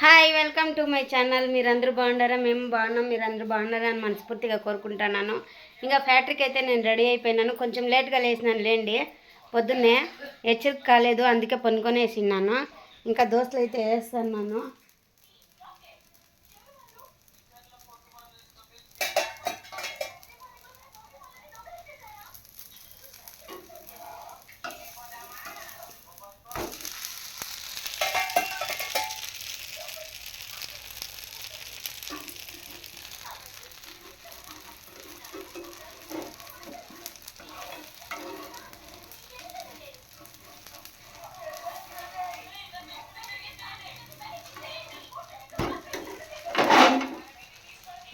Hi welcome to my channel మీరందరూ బాగున్నారా? మేము బాగున్నాం. మీరందరూ బాగున్నారా అని మనస్ఫూర్తిగా కోరుకుంటున్నాను. ఇంకా ఫ్యాక్టరీకి అయితే నేను రెడీ అయిపోయినాను. కొంచెం లేట్గా లేసినాను లేండి. పొద్దున్నే హెచ్చరిక కాలేదు అందుకే పనుకొనేసిన్నాను. ఇంకా దోశలు అయితే వేస్తున్నాను.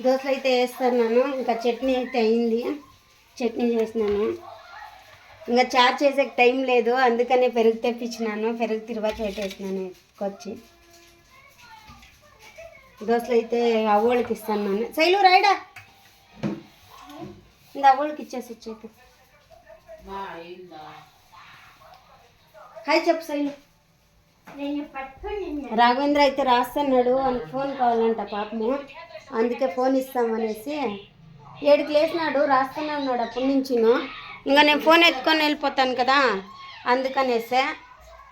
దోశలు అయితే వేస్తున్నాను ఇంకా చట్నీ అయితే అయింది. చట్నీ చేసినాను. ఇంకా చార్జ్ చేసే టైం లేదు. అందుకనే పెరుగు తెప్పించినాను. పెరుగు తిరువాత పెట్టేసినాను కొచ్చి దోశలు అయితే అవ్వోళ్ళకి ఇస్తాను శైలు రాయడా? ఇంకా అవ్వోళ్ళకి ఇచ్చేసి వచ్చేది హాయ్ చెప్పు శైలు. రాఘవేంద్ర అయితే రాస్తున్నాడు. అని ఫోన్ కావాలంట పాపము. అందుకే ఫోన్ ఇస్తామనేసి ఏడుకి లేచినాడు రాస్తూనే ఉన్నాడు అప్పటి నుంచిను. ఇంకా నేను ఫోన్ ఎత్తుకొని వెళ్ళిపోతాను కదా అందుకనేసే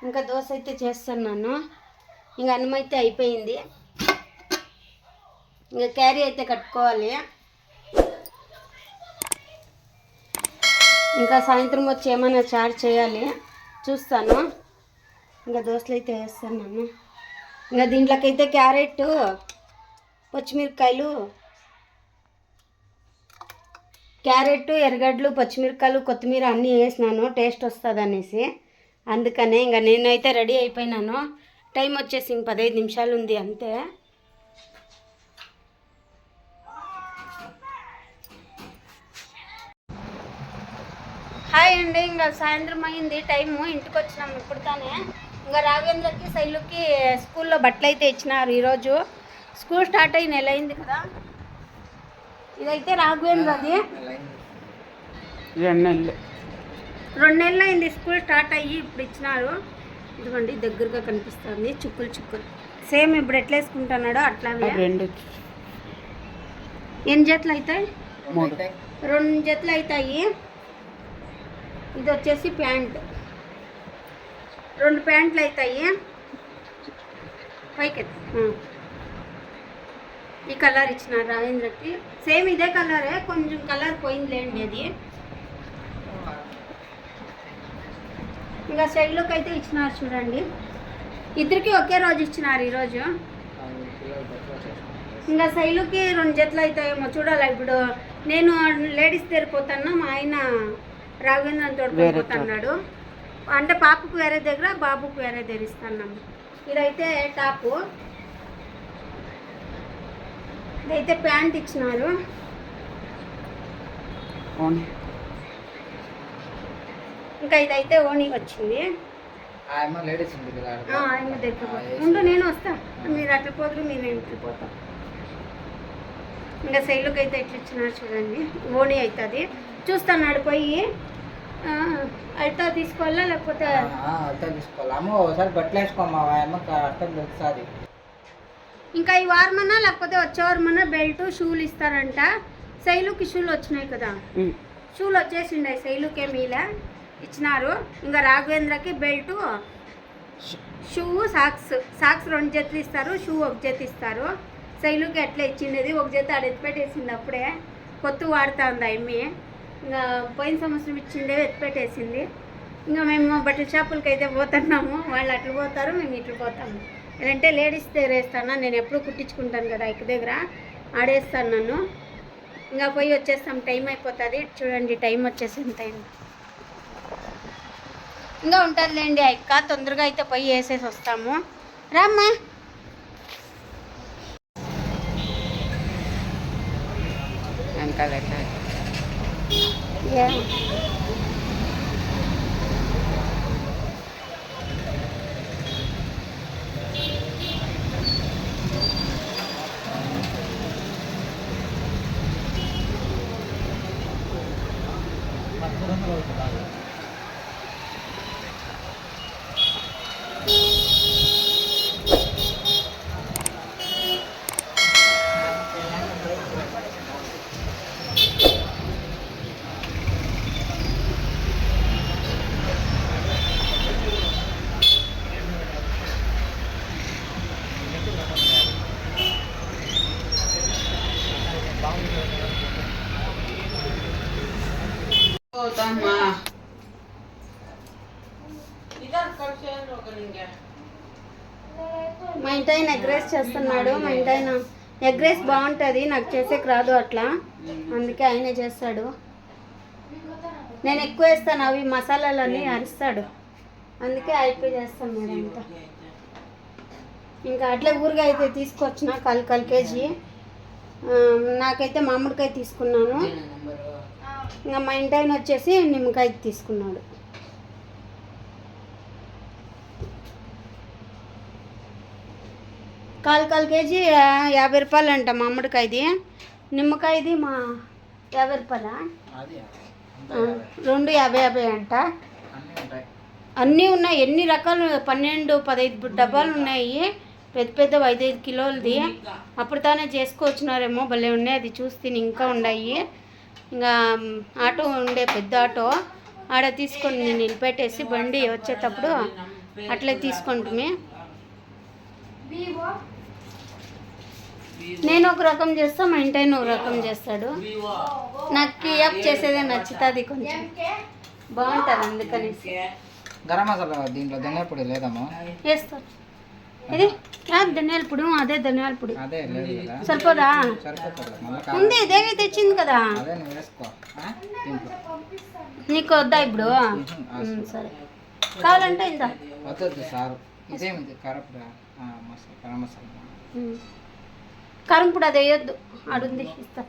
ఇంకా దోశ అయితే చేస్తున్నాను. ఇంకా అన్నం అయితే అయిపోయింది. ఇంకా క్యారీ అయితే కట్టుకోవాలి. ఇంకా సాయంత్రం వచ్చి ఏమైనా చార్జ్ చేయాలి చూస్తాను. ఇంకా దోశలు అయితే వేస్తున్నాను. ఇంకా దీంట్లోకైతే క్యారెట్ పచ్చిమిరపకాయలు క్యారెట్ ఎర్రగడ్డలు పచ్చిమిరపకాయలు కొత్తిమీర అన్నీ వేసినాను. టేస్ట్ వస్తుంది అనేసి అందుకనే ఇంకా నేనైతే రెడీ అయిపోయినాను. టైం వచ్చేసి ఇంక పదహైదు నిమిషాలు ఉంది అంతే. హాయ్ అండి ఇంకా సాయంత్రం అయింది టైము. ఇంటికి వచ్చినాము ఇప్పుడుతానే ఇంకా రాఘవేంద్రకి శైలుకి స్కూల్లో బట్టలు అయితే ఇచ్చినారు ఈరోజు. స్కూల్ స్టార్ట్ అయ్యి నెల అయింది కదా. ఇదైతే రాఘవేంద్రది రెండు నెలలు. రెండు నెలలు అయింది స్కూల్ స్టార్ట్ అయ్యి ఇప్పుడు ఇచ్చినారు. ఇదిగోండి దగ్గరగా కనిపిస్తుంది. చుక్కులు చుక్కులు. సేమ్ ఇప్పుడు ఎట్లా వేసుకుంటున్నాడో అట్లానే రెండు. ఎన్ని జతలు అవుతాయి? రెండు జతలు అవుతాయి. ఇది వచ్చేసి ప్యాంట్. రెండు ప్యాంట్లు అవుతాయి. పైకి. ఈ కలర్ ఇచ్చిన రాజేంద్రకి. సేమ్ ఇదే కలరే కొంచెం కలర్ పోయిందిలేండి అది. ఇంకా శైలుకి అయితే ఇచ్చినారు చూడండి. ఇద్దరికి ఒకే రోజు ఇచ్చినారు ఈరోజు. ఇంకా శైలుకి రెండు జతలు అవుతాయేమో చూడాలి ఇప్పుడు. నేను లేడీస్ దగ్గర పోతాను మా ఆయన రాఘవేంద్రన్ తోడు వేరే పోతున్నాడు. అంటే పాపకు వేరే దగ్గర బాబుకు వేరే ఇస్తున్నాము ఇదైతే టాపు. ఇదైతే ప్యాంట్ ఇచ్చినారు. ఓని. ఇంకా ఇదైతే ఓణి వచ్చింది. ఆయమ్మ దగ్గర ఉండు నేను వస్తా. మీరు అట్లా పోదురు మీరు ఇంటికి పోతాం. ఇంకా శైలుకి అయితే ఎట్లా ఇచ్చినారు చూడండి. ఓణి అవుతుంది చూస్తున్నాడు పోయి ఆ, అల్టా తీసుకోవాలా లేకపోతే అర్థం తీసుకోవాలి? అమ్మ ఒకసారి బట్టలు వేసుకోమ్మా ఆయమ్మకి అర్థం తెలుస్తుంది. ఇంకా ఈ వారమన్నా లేకపోతే వచ్చే వారమన్నా బెల్ట్ షూలు ఇస్తారంట. శైలుకి షూలు వచ్చినాయి కదా. షూలు వచ్చేసిండే. శైలుకే మీలే ఇచ్చినారు. ఇంకా రాఘవేంద్రకి బెల్ట్ షూ సాక్స్ సాక్స్ రెండు జతలు ఇస్తారు. షూ ఒక జత ఇస్తారు. శైలుకి ఎట్లా ఇచ్చిండేది? ఒక జత ఆడ ఎత్తిపెట్టేసింది అప్పుడే కొత్త వాడుతా ఉంది అమ్మి. ఇంకా పోయిన సంవత్సరం ఇచ్చిండేవి ఎత్తిపెట్టేసింది ఇంకా మేము బట్టల షాపులకి అయితే పోతున్నాము. వాళ్ళు అట్లా పోతారు మేము ఇట్లా పోతాము. అంటే లేడీస్ దగ్గర వేస్తాను? నేను ఎప్పుడు కుట్టించుకుంటాను కదా ఇక దగ్గర. ఆడేస్తాను నన్ను. ఇంకా పోయి వచ్చేస్తాం. టైం అయిపోతుంది. చూడండి టైం వచ్చేసింది టైం ఇంకా ఉంటుందిలేండి అక్క. తొందరగా అయితే పోయి వేసేసి వస్తాము. రామ్మా. వెనకాల ఇంటి ఆయన ఎగ్ రైస్ చేస్తున్నాడు మా ఇంటి ఆయన ఎగ్ రైస్ బాగుంటుంది నాకు చేసేకి రాదు అట్లా. అందుకే ఆయనే చేస్తాడు. నేను ఎక్కువ వేస్తాను అవి మసాలాలన్నీ అరుస్తాడు. అందుకే అయిపోయి చేస్తాను మేడం అంతా ఇంకా అట్లే ఊరిగా అయితే తీసుకొచ్చిన కాల్ కాల్ కేజీ. నాకైతే మామిడికాయ తీసుకున్నాను. ఇంకా మా ఇంటి ఆయన వచ్చేసి నిమ్మకాయ తీసుకున్నాడు. కాల్ కాల్ కేజీ యాభై రూపాయలు అంట మామిడికాయది నిమ్మకాయది మా యాభై రూపాయలా? రెండు యాభై యాభై అంట. అన్నీ ఉంటాయి. అన్నీ ఉన్నాయి. ఎన్ని రకాలు? పన్నెండు పదహైదు డబ్బాలు ఉన్నాయి. పెద్ద పెద్ద ఐదైదు కిలోలది. అప్పుడు తానే చేసుకొచ్చినారేమో భలే ఉన్నాయి. అది చూస్తే ఇంకా ఉన్నాయి. ఇంకా ఆటో ఉండే పెద్ద ఆటో. ఆడ తీసుకొని నేను నిలిపెట్టేసి బండి వచ్చేటప్పుడు అట్లే తీసుకుంటుమి. నేను ఒక రకం చేస్తా మా ఇంటి ఆయన ఒక రకం చేస్తాడు. నాకు కియాప్ చేసేదే నచ్చుతుంది కొంచెం. బాగుంటుంది అందుకనేసి. గరం మసాలా దీంట్లో ధనియా పొడి లేదమ్మా. వేస్తారు ఇది? ధనియాల పొడి అదే ధనియాల పొడి. సరిపోదా? ఉంది దేవి తెచ్చింది కదా? నీకు వద్దా ఇప్పుడు? సరే. కావాలంటే ఇందా. సారు. ఇదేమిది? కరపడ మసాలా గరం మసాలా. ఉమ్. కారం పొడి అది వేయొద్దు ఆడుంది ఇస్తా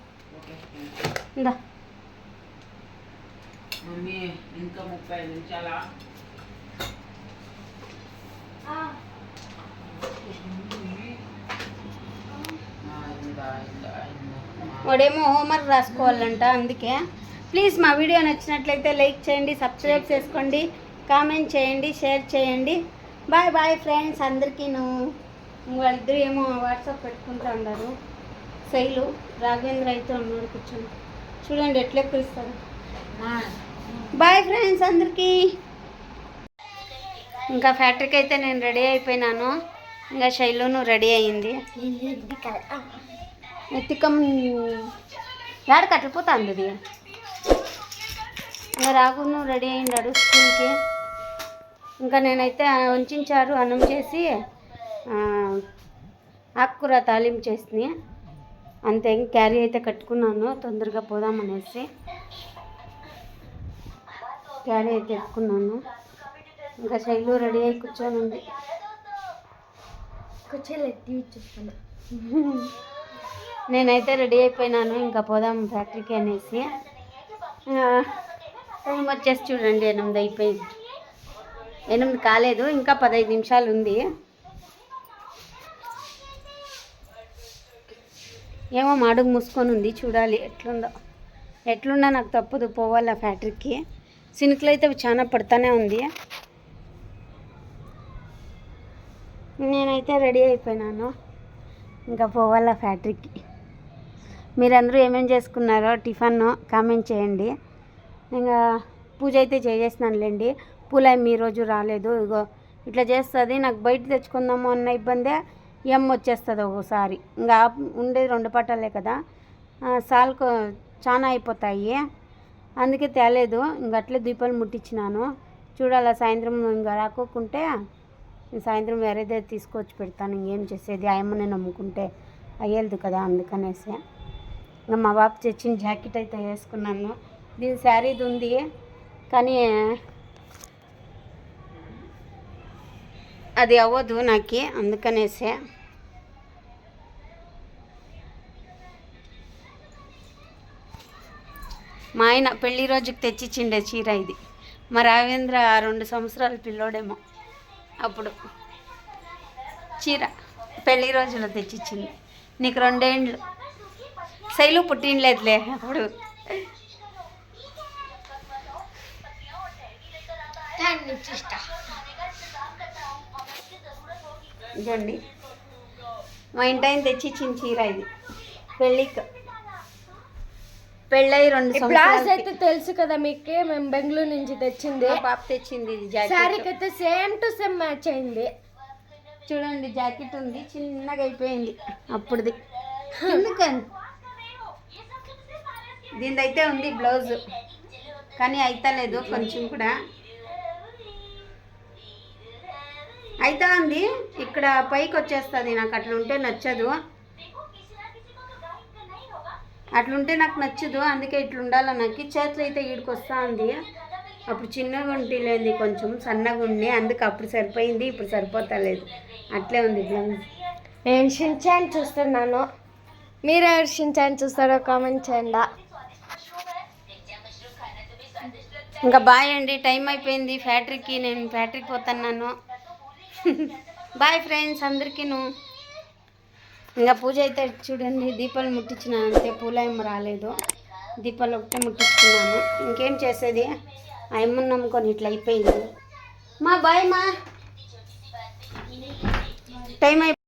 ఇందా. వాడేమో హోంవర్క్ రాసుకోవాలంట అందుకే. ప్లీజ్ మా వీడియో నచ్చినట్లయితే లైక్ చేయండి సబ్స్క్రైబ్ చేసుకోండి కామెంట్ చేయండి షేర్ చేయండి. బాయ్ బాయ్ ఫ్రెండ్స్ అందరికీను. వాళ్ళిద్దరు ఏమో వాట్సాప్ పెట్టుకుంటూ ఉన్నారు. శైలు రాఘవేంద్ర అయితే ఉన్నాడు కూర్చొని. చూడండి ఎట్లా ఎక్కువ బాయ్ ఫ్రెండ్స్ అందరికీ. ఇంకా ఫ్యాక్టరీకి అయితే నేను రెడీ అయిపోయినాను. ఇంకా శైలును రెడీ అయింది. ఎత్తికం యాడ కట్టిపోతుంది అది ఇంకా రాగును రెడీ అయ్యిండాడు స్కూల్కి. ఇంకా నేనైతే ఉంచారు అన్నం చేసి ఆకుకూర తాలింపు చేసింది అంతే క్యారీ అయితే కట్టుకున్నాను. తొందరగా పోదామనేసి క్యారీ అయితే ఎత్తుకున్నాను ఇంకా శైలు రెడీ అయి కూర్చొని ఉంది. నేనైతే రెడీ అయిపోయినాను. ఇంకా పోదాం ఫ్యాక్టరీకి అనేసి. టైం వచ్చేసి చూడండి ఎనిమిది అయిపోయింది. ఎనిమిది కాలేదు ఇంకా పదహైదు నిమిషాలు ఉంది. ఏమో మాడుగు మూసుకొని ఉంది చూడాలి ఎట్లుందో. ఎట్లున్నా నాకు తప్పదు పోవాలి ఫ్యాక్టరీకి. సినుకులు అయితే చాలా పడుతూనే ఉంది. నేనైతే రెడీ అయిపోయినాను. ఇంకా పోవాలా ఫ్యాక్టరీకి. మీరందరూ ఏమేమి చేసుకున్నారో టిఫన్ కామెంట్ చేయండి. ఇంకా పూజ అయితే చేసేసినానులేండి. పూల మీ రోజు రాలేదు ఇగో ఇట్లా చేస్తుంది నాకు బయట తెచ్చుకుందాము అన్న ఇబ్బందే. ఎమ్ వచ్చేస్తుంది ఒకసారి. ఇంకా ఉండేది రెండు పట్టాలే కదా. సాల్కు చాలా అయిపోతాయి. అందుకే తేలేదు. ఇంక అట్లే దీపాలు ముట్టించినాను. చూడాలా సాయంత్రం ఇంకా రాకోకుంటే సాయంత్రం వేరేదే తీసుకొచ్చి పెడతాను. ఇంకేం చేసేది? ఆయమ్మని నమ్ముకుంటే అయ్యేది కదా అందుకనేసి. ఇంకా మా బాబు తెచ్చిన జాకెట్ అయితే వేసుకున్నాను. దీని శారీది ఉంది. కానీ అది అవ్వదు నాకు అందుకనేసే. మా ఆయన పెళ్ళి రోజుకి తెచ్చిచ్చిండే చీర ఇది. మా రావేంద్ర రెండు సంవత్సరాల పిల్లోడేమో అప్పుడు. చీర పెళ్ళి రోజులో తెచ్చిచ్చింది. నీకు రెండేండ్లు. శైలు పుట్టినలేదులే అప్పుడు. ఇదండి మా ఇంటి ఆయన తెచ్చిచ్చిన చీర ఇది. పెళ్ళికి. పెళ్ళై రెండు సంవత్సరాలు అయితే తెలుసు కదా మీకే మేము బెంగళూరు నుంచి తెచ్చింది. పాప తెచ్చింది ఇది జాకెట్. అయితే సేమ్ టు సేమ్ మ్యాచ్ అయింది. చూడండి జాకెట్ ఉంది చిన్నగా అయిపోయింది. అప్పుడుది. ఎందుకని? దీనిదైతే ఉంది బ్లౌజ్. కానీ అయితలేదు కొంచెం కూడా. అయితే అంది ఇక్కడ పైకి వచ్చేస్తుంది నాకు అట్లా ఉంటే నచ్చదు. అట్లుంటే నాకు నచ్చదు. అందుకే ఇట్లా ఉండాలి నాకు. చేతులు అయితే ఈడికి వస్తా ఉంది అప్పుడు చిన్నగా ఉంటేలేంది కొంచెం సన్నగా ఉండి. అందుకు అప్పుడు సరిపోయింది. ఇప్పుడు సరిపోతలేదు. అట్లే ఉంది బ్లౌజ్. నేను షించాన్ చూస్తున్నాను. మీరు ఎవరు షించాన్ చూస్తారో కామెంట్ చేయండి. ఇంకా బాయ్ అండి. టైం అయిపోయింది. ఫ్యాక్టరీకి నేను ఫ్యాక్టరీకి పోతున్నాను. బాయ్ ఫ్రెండ్స్ అందరికీను ఇంకా పూజ అయితే చూడండి దీపాలు ముట్టించిన అంతే పూల ఏం రాలేదు. దీపాలు ఒకటే ముట్టించుకున్నాను. ఇంకేం చేసేది? ఆ అమ్మని నమ్ముకొని ఇట్లా అయిపోయింది. మా బాయ్ మా. టైం అయిపోయింది